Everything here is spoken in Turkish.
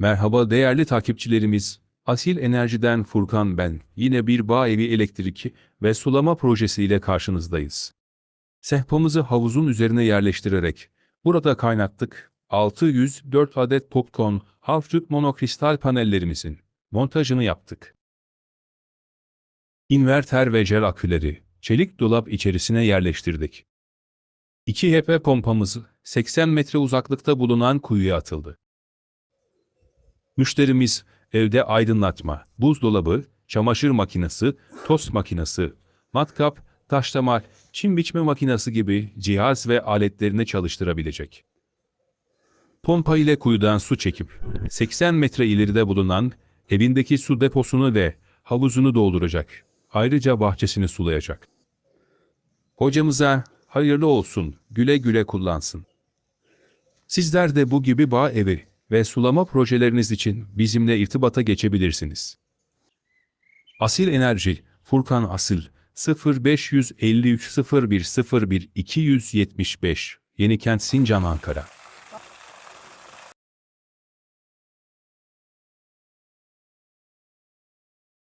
Merhaba değerli takipçilerimiz. Asil Enerji'den Furkan ben. Yine bir bağ evi elektrik ve sulama projesiyle karşınızdayız. Sehpamızı havuzun üzerine yerleştirerek burada kaynattık. 604 adet popcorn, half monokristal panellerimizin montajını yaptık. İnverter ve jel aküleri çelik dolap içerisine yerleştirdik. 2 HP pompamız 80 metre uzaklıkta bulunan kuyuya atıldı. Müşterimiz evde aydınlatma, buzdolabı, çamaşır makinesi, tost makinesi, matkap, taşlama, çim biçme makinesi gibi cihaz ve aletlerini çalıştırabilecek. Pompa ile kuyudan su çekip 80 metre ileride bulunan evindeki su deposunu ve havuzunu dolduracak. Ayrıca bahçesini sulayacak. Hocamıza hayırlı olsun, güle güle kullansın. Sizler de bu gibi bağ evi ve sulama projeleriniz için bizimle irtibata geçebilirsiniz. Asil Enerji, Furkan Asil, 0553 01 01 275, Yenikent Sincan Ankara.